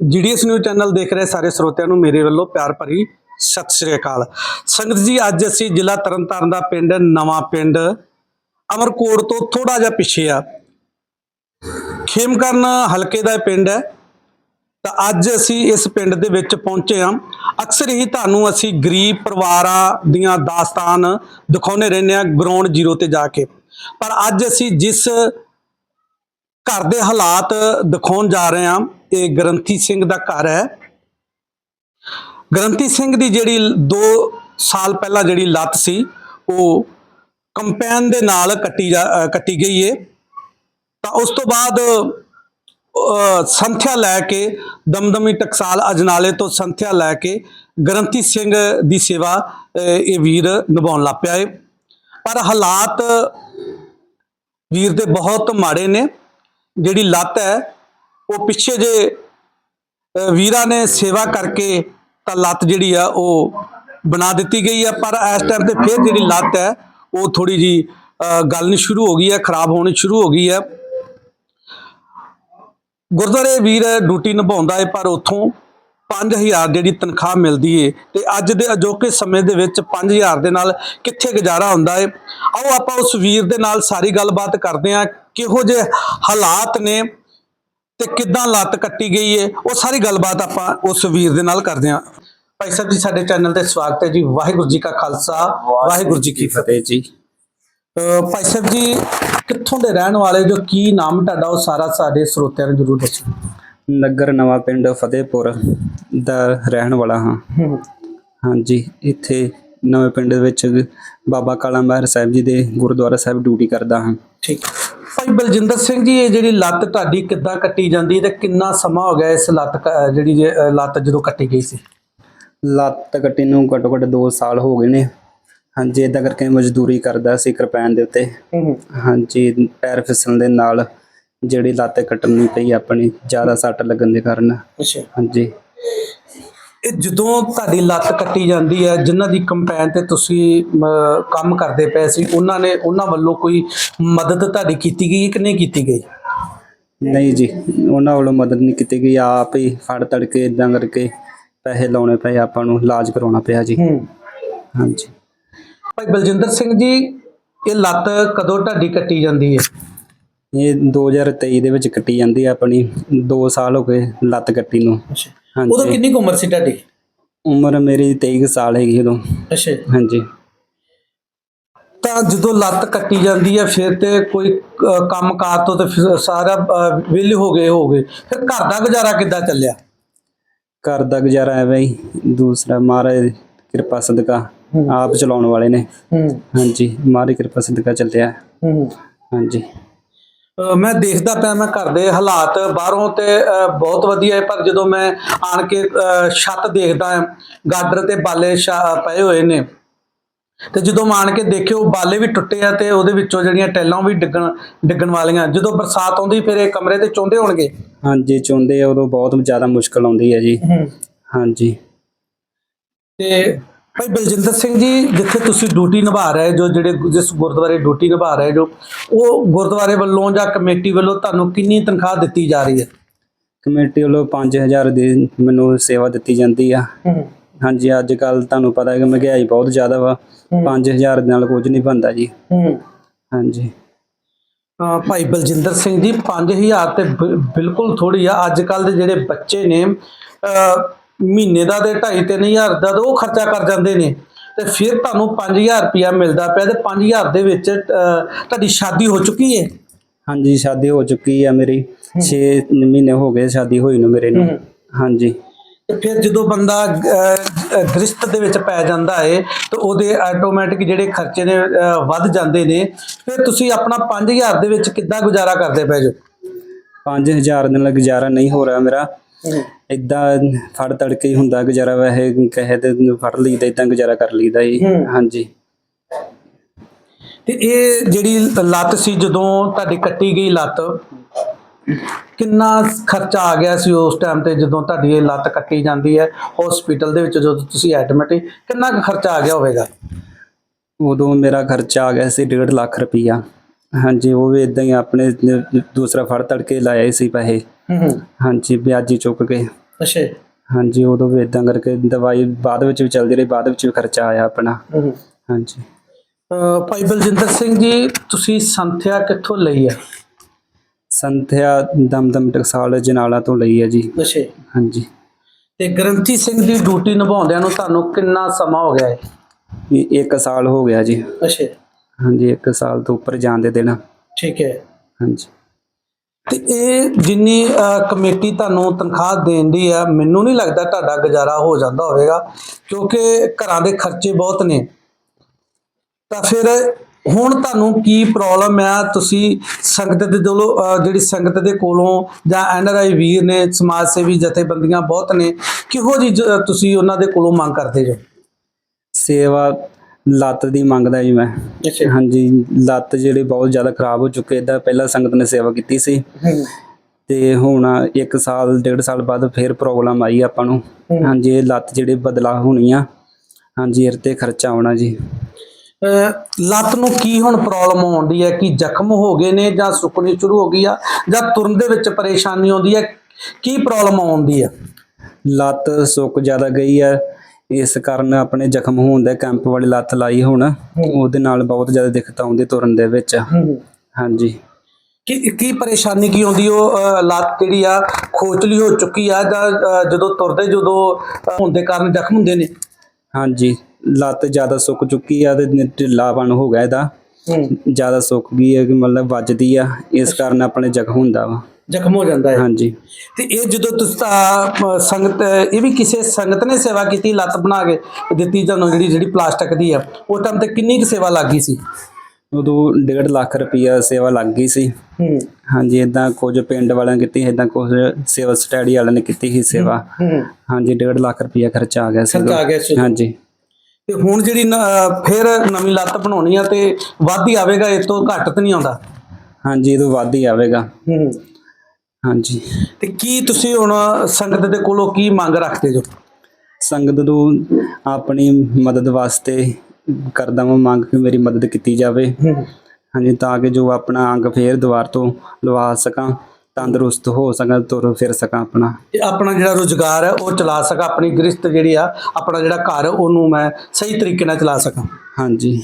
GDS news channel ਦੇਖ ਰਹੇ ਸਾਰੇ ਸਰੋਤਿਆਂ ਨੂੰ ਮੇਰੇ ਵੱਲੋਂ ਪਿਆਰ ਭਰੀ ਸਤਿ ਸ੍ਰੀ ਅਕਾਲ। ਸੰਗਤ ਜੀ, ਅੱਜ ਅਸੀਂ ਜ਼ਿਲ੍ਹਾ ਤਰਨਤਾਰਨ ਦਾ ਪਿੰਡ, ਨਵਾਂ ਪਿੰਡ ਅਮਰਕੋਟ ਤੋਂ ਥੋੜਾ ਜਿਹਾ ਪਿੱਛੇ ਆ। ਖੇਮਕਰਨ ਹਲਕੇ ਦਾ ਇਹ ਪਿੰਡ ਹੈ। ਤਾਂ ਅੱਜ ਅਸੀਂ ਇਸ ਪਿੰਡ ਦੇ ਵਿੱਚ ਪਹੁੰਚੇ ਹਾਂ। ਅਕਸਰ ਹੀ ਤੁਹਾਨੂੰ ਅਸੀਂ ਗਰੀਬ ਪਰਿਵਾਰਾਂ ਦੀਆਂ ਦਾਸਤਾਨ ਦਿਖਾਉਂਦੇ ਰਹਿੰਦੇ ਹਾਂ ਗਰਾਊਂਡ ਜ਼ੀਰੋ ਤੇ ਜਾ ਕੇ। ਪਰ ਅੱਜ ਅਸੀਂ ਜਿਸ ਘਰ ਦੇ ਹਾਲਾਤ ਦਿਖਾਉਣ ਜਾ ਰਹੇ ਹਾਂ ਇਹ ਗ੍ਰੰਥੀ ਸਿੰਘ ਦਾ ਘਰ ਹੈ। ਗ੍ਰੰਥੀ ਸਿੰਘ ਦੀ ਜਿਹੜੀ 2 ਸਾਲ ਪਹਿਲਾਂ ਜਿਹੜੀ ਲੱਤ ਸੀ, ਉਹ ਕੰਪੈਨ ਦੇ ਨਾਲ ਕੱਟੀ ਜਾ- ਕੱਟੀ ਗਈ ਏ। ਤਾਂ ਉਸ ਤੋਂ ਬਾਅਦ ਸੰਥਿਆ ਲੈ ਕੇ, ਦਮਦਮੀ ਟਕਸਾਲ ਅਜਨਾਲੇ ਤੋਂ ਸੰਥਿਆ ਲੈ ਕੇ ਗ੍ਰੰਥੀ ਸਿੰਘ ਦੀ ਸੇਵਾ ਇਹ ਵੀਰ ਨਿਭਾਉਣ ਲੱਗ ਪਿਆ ਏ। ਪਰ ਹਾਲਾਤ ਵੀਰ ਦੇ ਬਹੁਤ ਮਾੜੇ ਨੇ। ਜਿਹੜੀ ਲੱਤ ਹੈ ਉਹ ਪਿੱਛੇ ਜੇ ਵੀਰਾਂ ਨੇ ਸੇਵਾ ਕਰਕੇ ਤਾਂ ਲੱਤ ਜਿਹੜੀ ਆ ਉਹ ਬਣਾ ਦਿੱਤੀ ਗਈ ਹੈ ਪਰ ਇਸ ਟਾਈਮ ਤੇ ਫਿਰ ਜਿਹੜੀ ਲੱਤ ਹੈ, ਉਹ ਥੋੜੀ ਜੀ ਗੱਲ ਨਹੀਂ ਸ਼ੁਰੂ ਹੋ ਗਈ ਹੈ, ਖਰਾਬ ਹੋਣੀ ਸ਼ੁਰੂ ਹੋ ਗਈ ਹੈ। ਗੁਰਦੁਆਰੇ ਵੀਰ ਡਿਊਟੀ ਨਿਭਾਉਂਦਾ ਹੈ ਪਰ ਉਥੋਂ 5000 ਜਿਹੜੀ ਤਨਖਾਹ ਮਿਲਦੀ ਏ ਤੇ ਅੱਜ ਦੇ ਅਜੋਕੇ ਸਮੇਂ ਦੇ ਵਿੱਚ 5000 ਦੇ ਨਾਲ ਕਿੱਥੇ ਗੁਜ਼ਾਰਾ ਹੁੰਦਾ ਏ? ਆਓ ਆਪਾਂ ਉਸ ਵੀਰ ਦੇ ਨਾਲ ਸਾਰੀ ਗੱਲਬਾਤ ਕਰਦੇ ਹਾਂ, ਕਿਹੋ ਜਿਹੇ ਹਾਲਾਤ ਨੇ ਤੇ ਕਿੱਦਾਂ ਲੱਤ ਕੱਟੀ ਗਈ ਏ ਉਹ ਸਾਰੀ ਗੱਲਬਾਤ ਆਪਾਂ ਉਸ ਵੀਰ ਦੇ ਨਾਲ ਕਰਦੇ ਹਾਂ। ਭਾਈ ਸਾਹਿਬ ਜੀ ਸਾਡੇ ਚੈਨਲ ਤੇ ਸਵਾਗਤ ਹੈ ਜੀ। ਵਾਹਿਗੁਰੂ ਜੀ ਕਾ ਖਾਲਸਾ ਵਾਹਿਗੁਰੂ ਜੀ ਕੀ ਫਤਿਹ। ਜੀ। ਭਾਈ ਸਾਹਿਬ ਜੀ ਕਿੱਥੋਂ ਦੇ ਰਹਿਣ ਵਾਲੇ ਜੋ ਕੀ ਨਾਮ ਤੁਹਾਡਾ ਉਹ ਸਾਰਾ ਸਾਡੇ ਸਰੋਤਿਆਂ ਨੂੰ ਜਰੂਰ ਦੱਸੋ। ਨਗਰ ਨਵਾਂ ਪਿੰਡ ਫਤਿਹਪੁਰ ਦਾ ਰਹਿਣ ਵਾਲਾ ਹਾਂ। ਹਾਂਜੀ ਇੱਥੇ ਨਵੇਂ ਪਿੰਡ ਦੇ ਵਿੱਚ ਬਾਬਾ ਕਾਲਾ ਮਹਿਰ ਸਾਹਿਬ ਜੀ ਦੇ ਗੁਰਦੁਆਰਾ ਸਾਹਿਬ ਡਿਊਟੀ ਕਰਦਾ ਹਾਂ। ਠੀਕ। ਭਾਈ ਬਲਜਿੰਦਰ ਸਿੰਘ ਜੀ ਇਹ ਜਿਹੜੀ ਲੱਤ ਤੁਹਾਡੀ ਕਿੱਦਾਂ ਕੱਟੀ ਜਾਂਦੀ ਹੈ ਤੇ ਕਿੰਨਾ ਸਮਾਂ ਹੋ ਗਿਆ ਇਸ ਲੱਤ ਕ- ਜਿਹੜੀ ਜੇ, ਲੱਤ ਜਦੋਂ ਕੱਟੀ ਗਈ ਸੀ? ਲੱਤ ਕੱਟੀ ਨੂੰ ਘੱਟੋ ਘੱਟ 2 ਸਾਲ ਹੋ ਗਏ ਨੇ। ਹਾਂਜੀ ਇਦਾਂ ਕਰਕੇ ਮਜ਼ਦੂਰੀ ਕਰਦਾ ਸੀ ਕਿਰਪਾਨ ਦੇ ਉੱਤੇ। ਹਾਂਜੀ ਪੈਰ ਫਿਸਲਣ ਦੇ ਨਾਲ ਜਿਹੜੀ ਲੱਤ ਕੱਟਣੀ ਪਈ ਆਪਣੀ ਜ਼ਿਆਦਾ ਸੱਟ ਲੱਗਣ ਦੇ ਕਾਰਨ। ਅੱਛਾ। ਹਾਂਜੀ। ਇਹ ਜਦੋਂ ਤੁਹਾਡੀ ਲੱਤ ਕੱਟੀ ਜਾਂਦੀ ਹੈ ਜਿਨ੍ਹਾਂ ਦੀ ਕੰਪੈਨ ਤੇ ਤੁਸੀਂ ਕੰਮ ਕਰਦੇ ਪਏ ਸੀ ਉਹਨਾਂ ਨੇ ਉਹਨਾਂ ਵੱਲੋਂ ਕੋਈ ਮਦਦ ਤੁਹਾਡੀ ਕੀਤੀ ਗਈ ਕਿ ਨਹੀਂ ਕੀਤੀ ਗਈ? ਨਹੀਂ ਜੀ ਉਹਨਾਂ ਵੱਲੋਂ ਮਦਦ ਨਹੀਂ ਕੀਤੀ ਗਈ। ਆਪ ਹੀ ਫੜ ਤੜ ਕੇ ਇਦਾਂ ਕਰਕੇ ਪੈਸੇ ਲਾਉਣੇ ਪਏ ਆਪਾਂ ਨੂੰ ਇਲਾਜ ਕਰਾਉਣਾ ਪਿਆ ਜੀ। ਹੂੰ। ਹਾਂਜੀ। ਭਾਈ ਬਲਜਿੰਦਰ ਸਿੰਘ ਜੀ ਇਹ ਲੱਤ ਕਦੋਂ ਤੁਹਾਡੀ ਕੱਟੀ ਜਾਂਦੀ ਹੈ? ਇਹ 2023 ਦੇ ਵਿੱਚ ਕੱਟੀ ਜਾਂਦੀ ਆ ਆਪਣੀ। 2 ਸਾਲ ਹੋ ਗਏ ਲੱਤ ਕੱਟੀ ਨੂੰ। ਅੱਛਾ ਉਦੋਂ ਹਾਂਜੀ ਕਿੰਨੀ ਕੁ ਉਮਰ ਸੀ ਤੁਹਾਡੀ? ਉਮਰ ਮੇਰੀ 23 ਕੁ ਸਾਲ ਹੈਗੀ ਉਦੋਂ। ਅੱਛਾ ਹਾਂਜੀ। ਤਾਂ ਜਦੋਂ ਲੱਤ ਕੱਟੀ ਜਾਂਦੀ ਹੈ ਫਿਰ ਤੇ ਕੋਈ ਅਹ, ਕੰਮਕਾਰ ਤੋਂ ਤੇ ਫਿਰ ਸਾਰਾ ਅਹ, ਵਿਹਲੇ ਹੋ ਗਏ ਹੋ ਗਏ। ਫਿਰ ਘਰ ਦਾ ਗੁਜ਼ਾਰਾ ਕਿੱਦਾਂ ਚੱਲਿਆ? ਘਰ ਦਾ ਗੁਜ਼ਾਰਾ ਐਵੇਂ ਹੀ ਦੂਸਰਾ ਮਹਾਰਾਜ ਦੀ ਕਿਰਪਾ ਸਦਕਾ ਆਪ ਚਲਾਉਣ ਵਾਲੇ ਨੇ। ਹੂੰ। ਹਾਂਜੀ ਮਹਾਰਾਜ ਦੀ ਕਿਰਪਾ ਸਦਕਾ ਚੱਲਿਆ। ਹੂੰ। ਹਾਂਜੀ। ਮੈਂ ਦੇਖਦਾ ਪਿਆ ਮੈਂ ਘਰ ਦੇ ਹਾਲਾਤ ਬਾਹਰੋਂ ਤੇ ਬਹੁਤ ਵਧੀਆ ਹੈ ਪਰ ਜਦੋਂ ਮੈਂ ਆਣ ਕੇ ਛੱਤ ਦੇਖਦਾ ਗਾਡਰ ਤੇ ਬਾਲੇ ਪਏ ਹੋਏ ਨੇ। ਤੇ ਜਦੋਂ ਮੈਂ ਆਣ ਕੇ ਦੇਖਿਓ ਬਾਲੇ ਵੀ ਟੁੱਟੇ ਆ ਤੇ ਉਹਦੇ ਵਿੱਚੋਂ ਜਿਹੜੀਆਂ ਟੈਲਾਂ ਵੀ ਡਿੱਗਣ ਡਿੱਗਣ ਵਾਲੀਆਂ। ਜਦੋਂ ਬਰਸਾਤ ਆਉਂਦੀ ਫਿਰ ਇਹ ਕਮਰੇ ਤੇ ਚੌਂਦੇ ਹੋਣਗੇ? ਹਾਂਜੀ ਚਾਹੁੰਦੇ ਆ ਉਦੋਂ ਬਹੁਤ ਜ਼ਿਆਦਾ ਮੁਸ਼ਕਲ ਆਉਂਦੀ ਹੈ ਜੀ। ਹਾਂਜੀ। ਤੇ ਭਾਈ ਬਲਜਿੰਦਰ ਸਿੰਘ ਜੀ ਜਿੱਥੇ ਤੁਸੀਂ ਡਿਊਟੀ ਨਿਭਾ ਰਹੇ ਜੋ ਜਿਹੜੇ ਜਿਸ ਗੁਰਦੁਆਰੇ ਡਿਊਟੀ ਨਿਭਾ ਰਹੇ ਜੋ ਉਹ ਗੁਰਦੁਆਰੇ ਵੱਲੋਂ ਜਾਂ ਕਮੇਟੀ ਵੱਲੋਂ ਤੁਹਾਨੂੰ ਕਿੰਨੀ ਤਨਖਾਹ ਦਿੱਤੀ ਜਾ ਰਹੀ ਹੈ? ਕਮੇਟੀ ਵੱਲੋਂ 5000 ਦੀ ਮੈਨੂੰ ਸੇਵਾ ਦਿੱਤੀ ਜਾਂਦੀ ਆ। ਹਾਂਜੀ ਅੱਜ ਕੱਲ ਤੁਹਾਨੂੰ ਪਤਾ ਹੈ ਕਿ ਮਹਿੰਗਾਈ ਬਹੁਤ ਜ਼ਿਆਦਾ ਵਾ। 5000 ਦੇ ਨਾਲ ਕੁਝ ਨਹੀਂ ਬਣਦਾ ਜੀ। ਹਾਂਜੀ। ਭਾਈ ਬਲਜਿੰਦਰ ਸਿੰਘ ਜੀ 5000 ਤੇ ਬਿਲਕੁਲ ਥੋੜੀ ਆ। ਅੱਜ ਕੱਲ ਦੇ ਜਿਹੜੇ ਬੱਚੇ ਨੇ ਮਹੀਨੇ ਦਾ ਤੇ 2.5 3000 ਦਾ ਉਹ ਖਰਚਾ ਕਰ ਜਾਂਦੇ ਨੇ। ਤੇ ਫਿਰ ਤੁਹਾਨੂੰ 5000 ਰੁਪਇਆ ਮਿਲਦਾ ਪਿਆ ਤੇ 5000 ਦੇ ਵਿੱਚ ਤੁਹਾਡੀ ਸ਼ਾਦੀ ਹੋ ਚੁੱਕੀ ਹੈ ਹਾਂਜੀ ਸ਼ਾਦੀ ਹੋ ਚੁੱਕੀ ਆ ਮੇਰੀ। 6 ਮਹੀਨੇ ਹੋ ਗਏ ਸ਼ਾਦੀ ਹੋਈ ਨੂੰ ਮੇਰੇ ਨੂੰ। ਹਾਂਜੀ। ਫਿਰ ਜਦੋਂ ਬੰਦਾ ਗ੍ਰਸਤ ਦੇ ਵਿੱਚ ਪੈ ਜਾਂਦਾ ਹੈ ਤਾਂ ਉਹਦੇ ਆਟੋਮੈਟਿਕ ਜਿਹੜੇ ਖਰਚੇ ਨੇ ਵੱਧ ਜਾਂਦੇ ਨੇ। ਫਿਰ ਤੁਸੀਂ ਆਪਣਾ 5000 ਦੇ ਵਿੱਚ ਕਿੱਦਾਂ ਗੁਜ਼ਾਰਾ ਕਰਦੇ ਪਏ ਜੋ? 5000 ਦੇ ਨਾਲ ਗੁਜ਼ਾਰਾ ਨਹੀਂ ਹੋ ਰਿਹਾ ਮੇਰਾ। ਇਦਾਂ ਫੜ ਤੜ ਕੇ ਹੀ ਹੁੰਦਾ ਗੁਜ਼ਾਰਾ ਵੈਸੇ ਕਹੇ ਤੇ ਫੜ ਲਈਦਾ ਇਦਾਂ ਗੁਜ਼ਾਰਾ ਕਰ ਲਈਦਾ ਜੀ। ਹਾਂਜੀ। ਤੇ ਇਹ ਜਿਹੜੀ ਲੱਤ ਸੀ ਜਦੋਂ ਤੁਹਾਡੀ ਕੱਟੀ ਗਈ ਲੱਤ ਕਿੰਨਾ ਖਰਚਾ ਆ ਗਿਆ ਸੀ ਉਸ ਟਾਈਮ ਤੇ ਜਦੋਂ ਤੁਹਾਡੀ ਇਹ ਲੱਤ ਕੱਟੀ ਜਾਂਦੀ ਹੈ? ਹਸਪੀਟਲ ਦੇ ਵਿੱਚ ਜਦੋਂ ਤੁਸੀਂ ਐਡਮਿਟ ਕਿੰਨਾ ਕੁ ਖਰਚਾ ਆ ਗਿਆ ਹੋਵੇਗਾ? ਉਦੋਂ ਮੇਰਾ ਖਰਚਾ ਆ ਗਿਆ ਸੀ 1.5 ਲੱਖ ਰੁਪਈਆ। ਹਾਂਜੀ ਉਹ ਵੀ ਇਦਾਂ ਹੀ ਆਪਣੇ ਦੂਸਰਾ ਫੜ ਤੜ ਕੇ ਲਾਇਆ ਸੀ ਪੈਸੇ। ਹੂੰ। ਹਾਂਜੀ ਵਿਆਜੀ ਚੁੱਕ ਕੇ। ਅੱਛਾ। ਹਾਂਜੀ ਉਦੋਂ ਵੀ ਇਦਾਂ ਕਰਕੇ ਦਵਾਈ ਬਾਅਦ ਵਿੱਚ ਵੀ ਚੱਲਦੀ ਰਹੀ ਬਾਅਦ ਵਿੱਚ ਵੀ ਖਰਚਾ ਆਇਆ ਆਪਣਾ। ਹਾਂਜੀ। ਭਾਈ ਬਲਜਿੰਦਰ ਸਿੰਘ ਜੀ ਤੁਸੀਂ ਸੰਥਿਆ ਕਿੱਥੋਂ ਲਈ ਹੈ? ਸੰਥਿਆ ਦਮਦਮ ਟਕਸਾਲ ਜਨਾਲਾ ਤੋਂ ਲਈ ਹੈ ਜੀ। ਅੱਛਾ। ਹਾਂਜੀ। ਤੇ ਗ੍ਰੰਥੀ ਸਿੰਘ ਦੀ ਡਿਊਟੀ ਨਿਭਾਉਂਦਿਆਂ ਨੂੰ ਤੁਹਾਨੂੰ ਕਿੰਨਾ ਸਮਾਂ ਹੋ ਗਿਆ ਹੈ? ਇਹ ਇੱਕ ਸਾਲ ਹੋ ਗਿਆ ਜੀ। ਅੱਛਾ। ਹਾਂਜੀ ਇੱਕ ਸਾਲ ਤੋਂ ਉੱਪਰ ਜਾਣ ਦੇ ਦਿਨ। ਠੀਕ ਹੈ। ਹਾਂਜੀ। ਤੇ ਇਹ ਜਿੰਨੀ ਕਮੇਟੀ ਤੁਹਾਨੂੰ ਤਨਖਾਹ ਦੇਂਦੀ ਆ, ਮੈਨੂੰ ਨਹੀਂ ਲੱਗਦਾ ਤੁਹਾਡਾ ਗੁਜ਼ਾਰਾ ਹੋ ਜਾਂਦਾ ਹੋਵੇਗਾ, ਕਿਉਂਕਿ ਘਰਾਂ ਦੇ ਖਰਚੇ ਬਹੁਤ ਨੇ। ਤਾਂ ਫਿਰ ਹੁਣ ਤੁਹਾਨੂੰ ਕੀ ਪ੍ਰੋਬਲਮ ਆ? ਤੁਸੀਂ ਸੰਗਤ ਦੇ ਕੋਲੋਂ ਜਿਹੜੀ ਸੰਗਤ ਦੇ ਕੋਲੋਂ ਜਾਂ ਐਨਆਰਆਈ ਵੀਰ ਨੇ, ਸਮਾਜ ਸੇਵੀ ਜਥੇਬੰਦੀਆਂ ਬਹੁਤ ਨੇ, ਕਿਹੋ ਜੀ, ਤੁਸੀਂ ਉਹਨਾਂ ਦੇ ਕੋਲੋਂ ਮੰਗ ਕਰਦੇ ਜੋ? ਸੇਵਾ ਲੱਤ ਦੀ ਮੰਗਦਾ ਜੀ ਮੈਂ। ਅੱਛਾ। ਹਾਂਜੀ ਲੱਤ ਜਿਹੜੀ ਬਹੁਤ ਜ਼ਿਆਦਾ ਖਰਾਬ ਹੋ ਚੁੱਕੀ ਇਹਦਾ ਪਹਿਲਾਂ ਸੰਗਤ ਨੇ ਸੇਵਾ ਕੀਤੀ ਸੀ। ਤੇ ਹੁਣ ਇੱਕ ਸਾਲ ਡੇਢ ਸਾਲ ਬਾਅਦ ਫਿਰ ਪ੍ਰੋਬਲਮ ਆਈ ਆਪਾਂ ਨੂੰ। ਹਾਂਜੀ ਇਹ ਲੱਤ ਜਿਹੜੀ ਬਦਲਾ ਹੋਣੀ ਆ। ਹਾਂਜੀ ਇਹ ਤੇ ਖਰਚਾ ਆਉਣਾ ਜੀ। ਲੱਤ ਨੂੰ ਕੀ ਹੁਣ ਪ੍ਰੋਬਲਮ ਆਉਂਦੀ ਹੈ? ਕਿ ਜ਼ਖਮ ਹੋ ਗਏ ਨੇ ਜਾਂ ਸੁੱਕਣੀ ਸ਼ੁਰੂ ਹੋ ਗਈ ਆ? ਜਾਂ ਤੁਰਨ ਦੇ ਵਿੱਚ ਪਰੇਸ਼ਾਨੀ ਆਉਂਦੀ ਹੈ? ਕੀ ਪ੍ਰੋਬਲਮ ਆਉਂਦੀ ਹੈ ਲੱਤ ਸੁੱਕ ਜ਼ਿਆਦਾ ਗਈ ਹੈ। ਇਸ ਕਾਰਨ ਆਪਣੇ ਜ਼ਖਮ ਹੋਣ ਦਾ ਕੈਂਪ ਵਾਲੀ ਲੱਤ ਲਾਈ ਹੁਣ। ਉਹਦੇ ਨਾਲ ਬਹੁਤ ਜ਼ਿਆਦਾ ਦਿੱਕਤ ਆਉਂਦੀ ਤੁਰਨ ਦੇ ਵਿੱਚ। ਹਾਂਜੀ। ਕੀ ਕੀ ਪਰੇਸ਼ਾਨੀ ਕੀ ਆਉਂਦੀ ਉਹ ਅਹ ਲੱਤ ਜਿਹੜੀ ਆ ਖੋਚਲੀ ਹੋ ਚੁੱਕੀ ਆ ਜਾਂ ਅਹ ਜਦੋਂ ਤੁਰਦੇ ਜਦੋਂ ਅਹ ਹੋਣ ਦੇ ਕਾਰਨ ਜ਼ਖਮ ਹੁੰਦੇ ਨੇ? ਹਾਂਜੀ। ਲੱਤ ਜ਼ਿਆਦਾ ਸੁੱਕ ਚੁੱਕੀ ਆ ਤੇ ਢਿੱਲਾਪਣ ਹੋ ਗਿਆ ਇਹਦਾ। ਜ਼ਿਆਦਾ ਸੁੱਕ ਗਈ ਹੈ ਕਿ ਮਤਲਬ ਵੱਜਦੀ ਆ। ਇਸ ਕਾਰਨ ਆਪਣੇ ਜ਼ਖਮ ਹੁੰਦਾ ਵਾ। ਜ਼ਖਮ ਹੋ ਜਾਂਦਾ ਹੈ। ਹਾਂਜੀ। ਤੇ ਇਹ ਜਦੋਂ ਤੁਸੀਂ ਤਾਂ ਸੰਗਤ ਇਹ ਵੀ ਕਿਸੇ ਸੰਗਤ ਨੇ ਸੇਵਾ ਕੀਤੀ ਲੱਤ ਬਣਾ ਕੇ ਦਿੱਤੀ ਤੁਹਾਨੂੰ ਜਿਹੜੀ ਜਿਹੜੀ ਪਲਾਸਟਿਕ ਦੀ ਆ ਉਸ ਟਾਈਮ ਤੇ ਕਿੰਨੀ ਕੁ ਸੇਵਾ ਲੱਗੀ ਸੀ? ਉਦੋਂ 1.5 ਲੱਖ ਰੁਪਈਆ ਸੇਵਾ ਲੱਗ ਗਈ ਸੀ। ਹੂੰ। ਹਾਂਜੀ ਇਦਾਂ ਕੁਝ ਪਿੰਡ ਵਾਲਿਆਂ ਨੇ ਕੀਤੀ ਇਦਾਂ ਕੁਝ ਸੇਵਾ ਸਟੱਡੀ ਵਾਲਿਆਂ ਨੇ ਕੀਤੀ ਸੀ ਸੇਵਾ। ਹੂੰ ਹਾਂਜੀ 1.5 ਲੱਖ ਰੁਪਈਆ ਖਰਚਾ ਆ ਗਿਆ ਸੀ ਖਰਚਾ ਆ ਗਿਆ ਸੀ। ਹਾਂਜੀ। ਤੇ ਹੁਣ ਜਿਹੜੀ ਫਿਰ ਨਵੀਂ ਲੱਤ ਬਣਾਉਣੀ ਆ ਤੇ ਵੱਧ ਹੀ ਆਵੇਗਾ ਇਸ ਤੋਂ ਘੱਟ ਤਾਂ ਨਹੀਂ ਆਉਂਦਾ? ਹਾਂਜੀ ਇਹ ਤੋਂ ਵੱਧ ਹੀ ਆਵੇਗਾ। ਹੂੰ। ਹਾਂਜੀ। ਤੇ ਕੀ ਤੁਸੀਂ ਹੁਣ ਸੰਗਤ ਦੇ ਕੋਲੋਂ ਕੀ ਮੰਗ ਰੱਖਦੇ ਜੋ? ਸੰਗਤ ਨੂੰ ਆਪਣੀ ਮਦਦ ਵਾਸਤੇ ਕਰਦਾ ਮੈਂ ਮੰਗ ਕਿ ਮੇਰੀ ਮਦਦ ਕੀਤੀ ਜਾਵੇ। ਹਾਂਜੀ ਤਾਂ ਕਿ ਜੋ ਆਪਣਾ ਅੰਗ ਫੇਰ ਦੁਬਾਰ ਤੋਂ ਲਵਾ ਸਕਾਂ। ਤੰਦਰੁਸਤ ਹੋ ਸਕਾਂ ਤੁਰ ਫਿਰ ਸਕਾਂ ਆਪਣਾ। ਤੇ ਆਪਣਾ ਜਿਹੜਾ ਰੋਜ਼ਗਾਰ ਹੈ ਉਹ ਚਲਾ ਸਕਾਂ। ਆਪਣੀ ਗ੍ਰਸਤ ਜਿਹੜੀ ਆ ਆਪਣਾ ਜਿਹੜਾ ਘਰ ਉਹਨੂੰ ਮੈਂ ਸਹੀ ਤਰੀਕੇ ਨਾਲ ਚਲਾ ਸਕਾਂ। ਹਾਂਜੀ।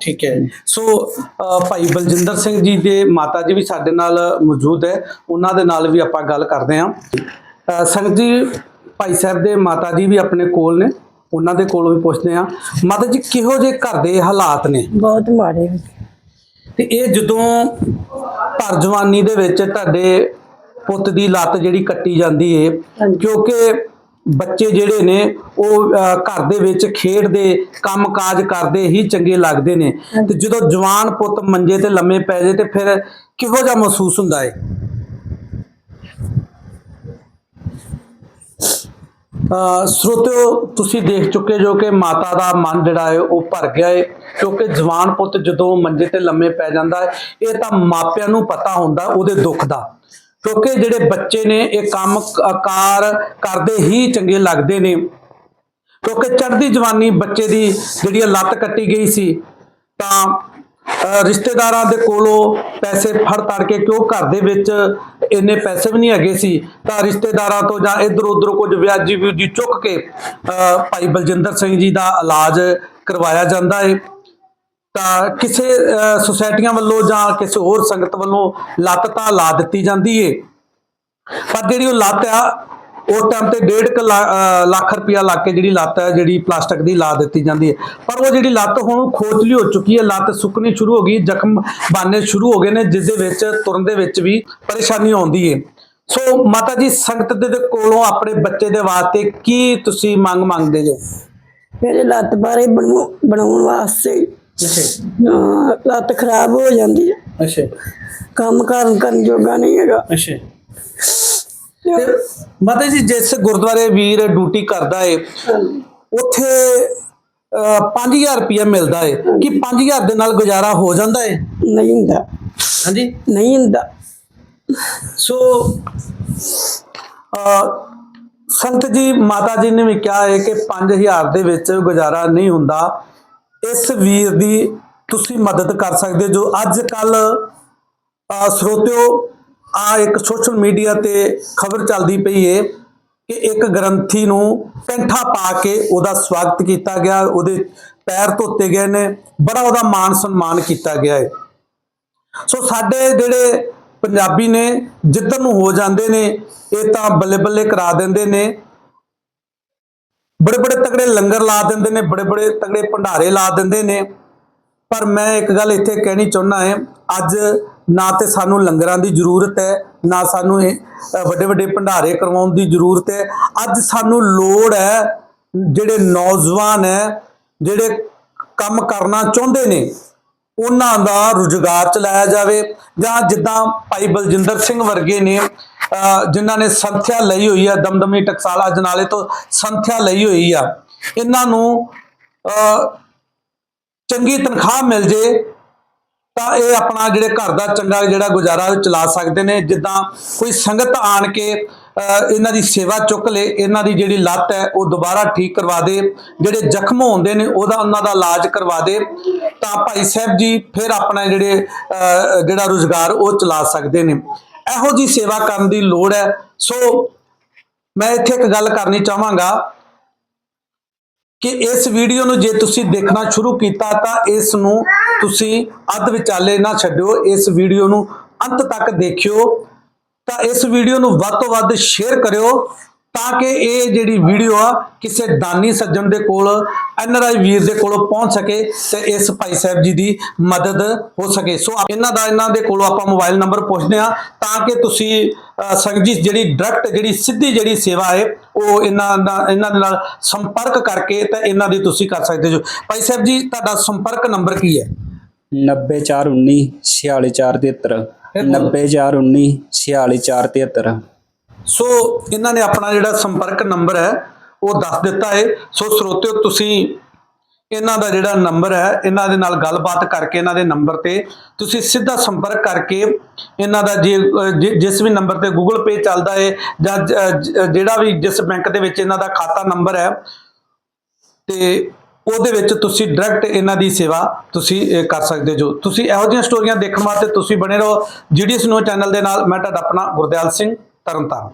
ਠੀਕ ਹੈ। ਸੋ ਅ, ਭਾਈ ਬਲਜਿੰਦਰ ਸਿੰਘ ਜੀ ਦੇ ਮਾਤਾ ਜੀ ਵੀ ਸਾਡੇ ਨਾਲ ਮੌਜੂਦ ਹੈ। ਉਹਨਾਂ ਦੇ ਨਾਲ ਵੀ ਆਪਾਂ ਗੱਲ ਕਰਦੇ ਹਾਂ। ਸੰਗਤ ਜੀ ਭਾਈ ਸਾਹਿਬ ਦੇ ਮਾਤਾ ਜੀ ਵੀ ਆਪਣੇ ਕੋਲ ਨੇ। ਉਹਨਾਂ ਦੇ ਕੋਲੋਂ ਵੀ ਪੁੱਛਦੇ ਹਾਂ। ਮਾਤਾ ਜੀ ਕਿਹੋ ਜਿਹੇ ਘਰ ਦੇ ਹਾਲਾਤ ਨੇ? ਬਹੁਤ ਮਾੜੇ। ਤੇ ਇਹ ਜਦੋਂ ਭਰ ਜਵਾਨੀ ਦੇ ਵਿੱਚ ਤੁਹਾਡੇ ਪੁੱਤ ਦੀ ਲੱਤ ਜਿਹੜੀ ਕੱਟੀ ਜਾਂਦੀ ਏ। ਕਿਉਂਕਿ ਬੱਚੇ ਜਿਹੜੇ ਨੇ ਉਹ ਘਰ ਦੇ ਵਿੱਚ ਖੇਡਦੇ ਕੰਮਕਾਜ ਕਰਦੇ ਹੀ ਚੰਗੇ ਲੱਗਦੇ ਨੇ। ਤੇ ਜਦੋਂ ਜਵਾਨ ਪੁੱਤ ਮੰਜੇ ਤੇ ਲੰਮੇ ਪੈ ਜੇ ਤੇ ਫਿਰ ਕਿਹੋ ਜਿਹਾ ਮਹਿਸੂਸ ਹੁੰਦਾ ਏ? ਸਰੋਤਿਓ, ਤੁਸੀਂ ਦੇਖ ਚੁੱਕੇ ਜੋ ਕਿ ਮਾਤਾ ਦਾ ਮਨ ਜਿਹੜਾ ਹੈ ਉਹ ਭਰ ਗਿਆ ਹੈ ਕਿਉਂਕਿ ਜਵਾਨ ਪੁੱਤ ਜਦੋਂ ਮੰਜੇ ਤੇ ਲੰਮੇ ਪੈ ਜਾਂਦਾ ਹੈ, ਇਹ ਤਾਂ ਮਾਪਿਆਂ ਨੂੰ ਪਤਾ ਹੁੰਦਾ ਉਹਦੇ ਦੁੱਖ ਦਾ। ਕਿਉਂਕਿ ਜਿਹੜੇ ਬੱਚੇ ਨੇ, ਇਹ ਕੰਮ ਕਾਰ ਕਰਦੇ ਹੀ ਚੰਗੇ ਲੱਗਦੇ ਨੇ। ਕਿਉਂਕਿ ਚੜ੍ਹਦੀ ਜਵਾਨੀ ਬੱਚੇ ਦੀ ਜਿਹੜੀ ਇਹ ਲੱਤ ਕੱਟੀ ਗਈ ਸੀ, ਤਾਂ ਰਿਸ਼ਤੇਦਾਰਾਂ ਦੇ ਕੋਲੋਂ ਪੈਸੇ ਫੜ ਤੜ ਕੇ ਕਿਉਂ ਘਰ ਦੇ ਵਿੱਚ ਇੰਨੇ ਪੈਸੇ ਵੀ ਨਹੀਂ ਹੈਗੇ ਸੀ? ਤਾਂ ਰਿਸ਼ਤੇਦਾਰਾਂ ਤੋਂ ਜਾਂ ਇਧਰ ਉਧਰ ਕੁਝ ਵਿਆਜੀ ਵਿਊਜੀ ਚੁੱਕ ਕੇ ਅਹ, ਭਾਈ ਬਲਜਿੰਦਰ ਸਿੰਘ ਜੀ ਦਾ ਇਲਾਜ ਕਰਵਾਇਆ ਜਾਂਦਾ ਹੈ ਤਾਂ ਕਿਸੇ ਅਹ, ਸੁਸਾਇਟੀਆਂ ਵੱਲੋਂ ਜਾਂ ਕਿਸੇ ਹੋਰ ਸੰਗਤ ਵੱਲੋਂ ਲੱਤ ਤਾਂ ਲਾ ਦਿੱਤੀ ਜਾਂਦੀ ਏ। ਪਰ ਜਿਹੜੀ ਉਹ ਲੱਤ ਆ ਉਸ ਟਾਈਮ ਤੇ 1.5 ਲੱਖ ਰੁਪਇਆ ਲਾ ਕੇ ਜਿਹੜੀ ਲੱਤ ਹੈ ਜਿਹੜੀ ਪਲਾਸਟਿਕ ਦੀ ਲਾ ਦਿੱਤੀ ਜਾਂਦੀ ਹੈ। ਪਰ ਉਹ ਜਿਹੜੀ ਲੱਤ ਹੁਣ ਖੋਚਲੀ ਹੋ ਚੁੱਕੀ ਹੈ ਲੱਤ ਸੁੱਕਣੀ ਸ਼ੁਰੂ ਹੋ ਗਈ ਜ਼ਖਮ ਬਾਨੇ ਸ਼ੁਰੂ ਹੋ ਗਏ ਨੇ ਜਿਸ ਦੇ ਵਿੱਚ ਤੁਰਨ ਦੇ ਵਿੱਚ ਵੀ ਪਰੇਸ਼ਾਨੀ ਆਉਂਦੀ ਹੈ। ਸੋ ਮਾਤਾ ਜੀ ਸੰਗਤ ਦੇ ਕੋਲੋਂ ਆਪਣੇ ਬੱਚੇ ਦੇ ਵਾਸਤੇ ਕੀ ਤੁਸੀਂ ਮੰਗ ਮੰਗਦੇ ਜੋ? ਮੇਰੇ ਲੱਤ ਬਾਰੇ ਬਣਾਉ- ਬਣਾਉਣ ਵਾਸਤੇ ਹਾਂ, ਲੱਤ ਖਰਾਬ ਹੋ ਜਾਂਦੀ ਹੈ। ਅੱਛਾ। ਕੰਮ ਕਰਨ ਕਰਨ ਜੋਗਾ ਨਹੀਂ ਹੈਗਾ। ਅੱਛਾ। ਮਾਤਾ ਜੀ ਜਿਸ ਗੁਰਦੁਆਰੇ ਵੀਰ ਡਿਊਟੀ ਕਰਦਾ ਏ ਉੱਥੇ 5000 ਰੁਪਇਆ ਮਿਲਦਾ ਏ। ਕਿ 5000 ਦੇ ਨਾਲ ਗੁਜ਼ਾਰਾ ਹੋ ਜਾਂਦਾ ਏ? ਨਹੀਂ ਹੁੰਦਾ। ਹਾਂਜੀ। ਨਹੀਂ ਹੁੰਦਾ। ਸੋ ਅ, ਸੰਤ ਜੀ ਮਾਤਾ ਜੀ ਨੇ ਵੀ ਕਿਹਾ ਹੈ ਕਿ 5000 ਦੇ ਵਿੱਚ ਗੁਜ਼ਾਰਾ ਨਹੀਂ ਹੁੰਦਾ। ਇਸ ਵੀਰ ਦੀ ਤੁਸੀਂ ਮਦਦ ਕਰ ਸਕਦੇ ਜੋ ਅੱਜ ਕੱਲ ਸਰੋਤਿਓ ਆ ਇੱਕ ਸੋਸ਼ਲ ਮੀਡੀਆ ਤੇ ਖਬਰ ਚੱਲਦੀ ਪਈ ਏ ਕਿ ਇੱਕ ਗ੍ਰੰਥੀ ਨੂੰ ਕੈਂਠਾ ਪਾ ਕੇ ਉਹਦਾ ਸਵਾਗਤ ਕੀਤਾ ਗਿਆ, ਉਹਦੇ ਪੈਰ ਧੋਤੇ ਗਏ ਨੇ, ਬੜਾ ਉਹਦਾ ਮਾਣ ਸਨਮਾਨ ਕੀਤਾ ਗਿਆ ਹੈ ਸੋ ਸਾਡੇ ਜਿਹੜੇ ਪੰਜਾਬੀ ਨੇ, ਜਿੱਧਰ ਨੂੰ ਹੋ ਜਾਂਦੇ ਨੇ, ਇਹ ਤਾਂ ਬੱਲੇ ਬੱਲੇ ਕਰਾ ਦਿੰਦੇ ਨੇ। ਬੜੇ ਬੜੇ ਤਗੜੇ ਲੰਗਰ ਲਾ ਦਿੰਦੇ ਨੇ ਬੜੇ ਬੜੇ ਤਗੜੇ ਭੰਡਾਰੇ ਲਾ ਦਿੰਦੇ ਨੇ। ਪਰ ਮੈਂ ਇੱਕ ਗੱਲ ਇੱਥੇ ਕਹਿਣੀ ਚਾਹੁੰਦਾ ਹਾਂ ਅੱਜ ਨਾ ਤੇ ਸਾਨੂੰ ਲੰਗਰਾਂ ਦੀ ਜ਼ਰੂਰਤ ਹੈ, ਨਾ ਸਾਨੂੰ ਇਹ ਵੱਡੇ ਵੱਡੇ ਭੰਡਾਰੇ ਕਰਵਾਉਣ ਦੀ ਜ਼ਰੂਰਤ ਹੈ। ਅੱਜ ਸਾਨੂੰ ਲੋੜ ਹੈ, ਜਿਹੜੇ ਨੌਜਵਾਨ ਹੈ, ਜਿਹੜੇ ਕੰਮ ਕਰਨਾ ਚਾਹੁੰਦੇ ਨੇ, ਉਹਨਾਂ ਦਾ ਰੁਜ਼ਗਾਰ ਚਲਾਇਆ ਜਾਵੇ। ਜਾਂ ਜਿੱਦਾਂ ਭਾਈ ਬਲਜਿੰਦਰ ਸਿੰਘ ਵਰਗੇ ਨੇ ਅਹ ਜਿਨ੍ਹਾਂ ਨੇ ਸੰਥਿਆ ਲਈ ਹੋਈ ਆ ਦਮਦਮੀ ਟਕਸਾਲਾ ਜਨਾਲੇ ਤੋਂ ਸੰਥਿਆ ਲਈ ਹੋਈ ਆ। ਇਹਨਾਂ ਨੂੰ ਅਹ ਚੰਗੀ ਤਨਖਾਹ ਮਿਲ ਜੇ ਤਾਂ ਇਹ ਆਪਣਾ ਜਿਹੜੇ ਘਰ ਦਾ ਚੰਗਾ ਜਿਹੜਾ ਗੁਜ਼ਾਰਾ ਚਲਾ ਸਕਦੇ ਨੇ। ਜਿੱਦਾਂ ਕੋਈ ਸੰਗਤ ਆਣ ਕੇ ਅਹ, ਇਹਨਾਂ ਦੀ ਸੇਵਾ ਚੁੱਕ ਲੇ ਇਹਨਾਂ ਦੀ ਜਿਹੜੀ ਲੱਤ ਹੈ ਉਹ ਦੁਬਾਰਾ ਠੀਕ ਕਰਵਾ ਦੇ। ਜਿਹੜੇ ਜ਼ਖਮ ਹੁੰਦੇ ਨੇ ਉਹਦਾ ਉਹਨਾਂ ਦਾ ਇਲਾਜ ਕਰਵਾ ਦੇ। ਤਾਂ ਭਾਈ ਸਾਹਿਬ ਜੀ ਫਿਰ ਆਪਣਾ ਜਿਹੜੇ ਅਹ, ਜਿਹੜਾ ਰੁਜ਼ਗਾਰ ਉਹ ਚਲਾ ਸਕਦੇ ਨੇ। ਇਹੋ ਜੀ ਸੇਵਾ ਕਰਨ ਦੀ ਲੋੜ ਹੈ। ਸੋ ਮੈਂ ਇੱਥੇ ਇੱਕ ਗੱਲ ਕਰਨੀ ਚਾਹਾਂਗਾ ਕਿ ਇਸ ਵੀਡੀਓ ਨੂੰ ਜੇ ਤੁਸੀਂ ਦੇਖਣਾ ਸ਼ੁਰੂ ਕੀਤਾ ਤਾਂ ਇਸ ਨੂੰ ਤੁਸੀਂ ਅੱਧ ਵਿਚਾਲੇ ਨਾ ਛੱਡਿਓ ਇਸ ਵੀਡੀਓ ਨੂੰ ਅੰਤ ਤੱਕ ਦੇਖਿਓ। ਤਾਂ ਇਸ ਵੀਡੀਓ ਨੂੰ ਵੱਧ ਤੋਂ ਵੱਧ ਸ਼ੇਅਰ ਕਰਿਓ ਤਾਂ ਕਿ ਇਹ ਜਿਹੜੀ ਵੀਡੀਓ ਆ ਕਿਸੇ ਦਾਨੀ ਸੱਜਣ ਦੇ ਕੋਲ ਐਨਆਰਆਈ ਵੀਰ ਦੇ ਕੋਲ ਪਹੁੰਚ ਸਕੇ ਤੇ ਇਸ ਭਾਈ ਸਾਹਿਬ ਜੀ ਦੀ ਮਦਦ ਹੋ ਸਕੇ। ਸੋ ਇਹਨਾਂ ਦਾ ਇਹਨਾਂ ਦੇ ਕੋਲੋਂ ਆਪਾਂ ਮੋਬਾਈਲ ਨੰਬਰ ਪੁੱਛਦੇ ਆ ਤਾਂ ਕਿ ਤੁਸੀਂ ਅਹ, ਸੰਗਤ ਜੀ ਜਿਹੜੀ ਡਾਇਰੈਕਟ ਜਿਹੜੀ ਸਿੱਧੀ ਜਿਹੜੀ ਸੇਵਾ ਹੈ ਉਹ ਇਹਨਾਂ ਦਾ ਇਹਨਾਂ ਦੇ ਨਾਲ ਸੰਪਰਕ ਕਰਕੇ ਤਾਂ ਇਹਨਾਂ ਦੀ ਤੁਸੀਂ ਕਰ ਸਕਦੇ ਜੋ। ਭਾਈ ਸਾਹਿਬ ਜੀ ਤੁਹਾਡਾ ਸੰਪਰਕ ਨੰਬਰ ਕੀ ਹੈ? 90419 46473 90419 46473 ਸੋ ਇਹਨਾਂ ਨੇ ਆਪਣਾ ਜਿਹੜਾ ਸੰਪਰਕ ਨੰਬਰ ਹੈ ਉਹ ਦੱਸ ਦਿੱਤਾ ਹੈ ਸੋ ਸਰੋਤਿਓ ਤੁਸੀਂ ਇਹਨਾਂ ਦਾ ਜਿਹੜਾ ਨੰਬਰ ਹੈ ਇਹਨਾਂ ਦੇ ਨਾਲ ਗੱਲਬਾਤ ਕਰਕੇ ਇਹਨਾਂ ਦੇ ਨੰਬਰ ਤੇ ਤੁਸੀਂ ਸਿੱਧਾ ਸੰਪਰਕ ਕਰਕੇ ਇਹਨਾਂ ਦਾ ਜੇ ਜਿਸ ਵੀ ਨੰਬਰ ਤੇ Google Pay ਚੱਲਦਾ ਹੈ ਜ- ਜਿਹੜਾ ਵੀ ਜਿਸ ਬੈਂਕ ਦੇ ਵਿੱਚ ਇਹਨਾਂ ਦਾ ਖਾਤਾ ਨੰਬਰ ਹੈ ਤੇ ਉਹਦੇ ਵਿੱਚ ਤੁਸੀਂ ਡਾਇਰੈਕਟ ਇਹਨਾਂ ਦੀ ਸੇਵਾ ਤੁਸੀਂ ਕਰ ਸਕਦੇ ਜੋ। ਤੁਸੀਂ ਇਹੋ ਜਿਹੀਆਂ ਸਟੋਰੀਆਂ ਦੇਖਣ ਵਾਸਤੇ ਤੁਸੀਂ ਬਣੇ ਰਹੋ। ਜੀਡੀਐਸ ਨਿਊਜ਼ ਚੈਨਲ ਦੇ ਨਾਲ ਮੈਂ ਤੁਹਾਡਾ ਆਪਣਾ ਗੁਰਦਿਆਲ ਸਿੰਘ ਤਰਨਤਾਰਨ।